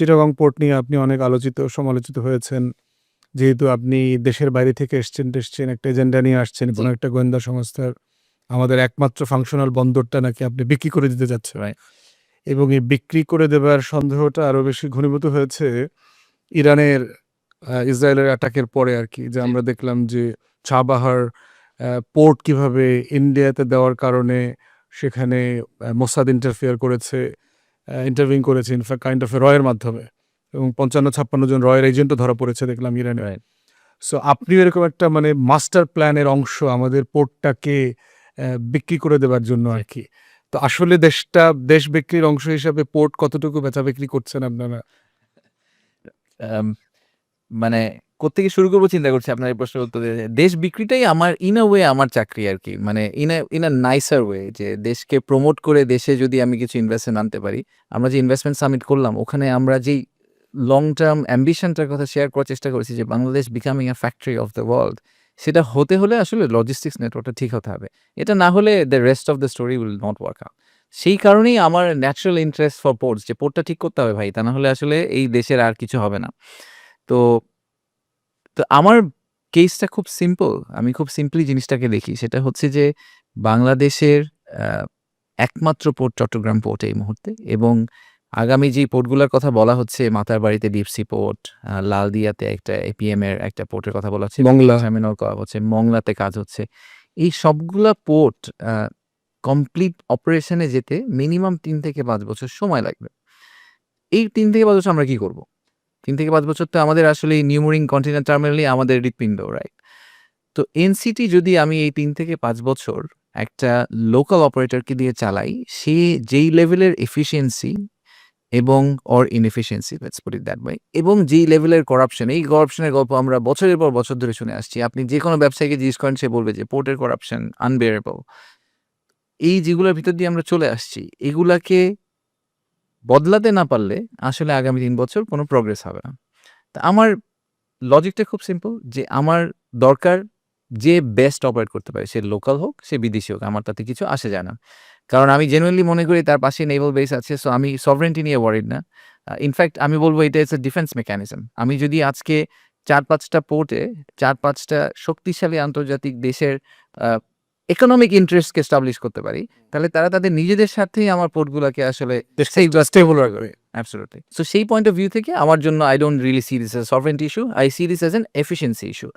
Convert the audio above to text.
Chittagong port নিয়ে আপনি অনেক আলোচিত সমালোচিত হয়েছেন। যেহেতু আপনি দেশের বাইরে থেকে এসছেন টেসছেন একটা এজেন্ডা নিয়ে আসছেন কোনো একটা গোয়েন্দা সংস্থার আমাদের একমাত্র ফাংশনাল বন্দরটা নাকি আপনি বিক্রি করে দিতে যাচ্ছেন। Right. এবং এই বিক্রি করে দেবার সন্দেহটা আরও বেশি ঘনীভূত হয়েছে ইরানের ইসরায়েলের অ্যাটাকের পরে আর কি। যে আমরা দেখলাম যে চাবাহার পোর্ট কীভাবে ইন্ডিয়াতে দেওয়ার কারণে সেখানে মোসাদ ইন্টারফেয়ার করেছে। ইন্টারভিউ করেছে ইনফ্যাক্ট কাইন্ড অফ রয়ের মাধ্যমে। এবং পঞ্চান্ন ছাপ্পান্ন জন রয়ের এজেন্টও ধরা পড়েছে দেখলাম ইরানে. সো আপনিও এরকম একটা মানে মাস্টার প্ল্যানের অংশ আমাদের পোর্টটাকে বিক্রি করে দেওয়ার জন্য আর কি। তো আসলে দেশটা দেশ বিক্রির অংশ হিসাবে পোর্ট কতটুকু বেচা বিক্রি করছেন আপনারা? মানে কোথেকে শুরু করব চিন্তা করছি আপনার এই প্রশ্নের উত্তর দিতে। দেশ বিক্রিটাই আমার ইন আ ওয়ে আমার চাকরি আর কি। মানে in in a nicer way যে দেশকে প্রমোট করে দেশে যদি আমি কিছু ইনভেস্টমেন্ট আনতে পারি, আমরা যে ইনভেস্টমেন্ট সামিট করলাম, ওখানে আমরা যেই লং টার্ম অ্যাম্বিশনটার কথা শেয়ার করার চেষ্টা করেছি, যে Bangladesh becoming a factory of the world সেটা হতে হলে আসলে লজিস্টিক্স নেটওয়ার্কটা ঠিক হতে হবে। এটা না হলে the rest of the story will not work out সেই কারণেই আমার ন্যাচারাল ইন্টারেস্ট ফর পোর্টস যে পোর্টটা ঠিক করতে হবে ভাই, তা না হলে আসলে এই দেশের আর কিছু হবে না। তো তো আমার কেসটা খুব সিম্পল আমি খুব সিম্পলি জিনিসটাকে দেখি। সেটা হচ্ছে যে বাংলাদেশের একমাত্র পোর্ট চট্টগ্রাম পোর্ট এই মুহূর্তে এবং আগামী যে পোর্টগুলোর কথা বলা হচ্ছে মাতার বাড়িতে ডিপসি পোর্ট লালদিয়াতে একটা এপিএম এর একটা পোর্টের কথা বলা হচ্ছে মংলা। টার্মিনাল করা হচ্ছে মংলাতে কাজ হচ্ছে। এই সবগুলা পোর্ট কমপ্লিট অপারেশনে যেতে মিনিমাম তিন থেকে পাঁচ বছর সময় লাগবে। এই তিন থেকে পাঁচ বছর আমরা কি করব? তিন থেকে পাঁচ বছর তো আমাদের আসলে নিউমোরিং কন্টেনার টার্মিনালি আমাদের হৃৎপিণ্ড রাইট তো এনসিটি যদি আমি এই তিন থেকে পাঁচ বছর একটা লোকাল অপারেটরকে দিয়ে চালাই, সে যেই লেভেলের এফিসিয়েন্সি এবং or inefficiency let's put that way এবং যেই লেভেলের করাপশন এই করাপশনের গল্প আমরা বছরের পর বছর ধরে শুনে আসছি। আপনি যে কোনো ব্যবসায়ীকে জিজ্ঞেস করেন, সে বলবে যে পোর্টের করাপশন আনবেয়ারেবল এই যেগুলোর ভিতর দিয়ে আমরা চলে আসছি, এগুলাকে বদলাতে না পারলে আসলে আগামী তিন বছর কোনো প্রোগ্রেস হবে না। তা আমার লজিকটা খুব সিম্পল যে আমার দরকার যে বেস্ট অপারেট করতে পারে, সে লোকাল হোক, সে বিদেশি হোক, আমার তাতে কিছু আসে যায় না। কারণ আমি জেনুয়েনলি মনে করি তার পাশে নেভাল বেস আছে সো আমি সভরেন্টি নিয়ে ওয়ারিড না। ইনফ্যাক্ট আমি বলব এটা ইটস এ ডিফেন্স মেকানিজম আমি যদি আজকে চার পাঁচটা পোর্টে চার পাঁচটা শক্তিশালী আন্তর্জাতিক দেশের ইকোনমিক ইন্টারেস্টকে স্টাবলিশ করতে পারি তাহলে তারা তাদের নিজেদের স্বার্থেই আমার পোর্টগুলোকে আসলে স্টেবল রাখবে। অ্যাবসলিউটলি সো সেই পয়েন্ট অফ ভিউ থেকে আমার জন্য I don't really see this as sovereignty issue I see this as an efficiency issue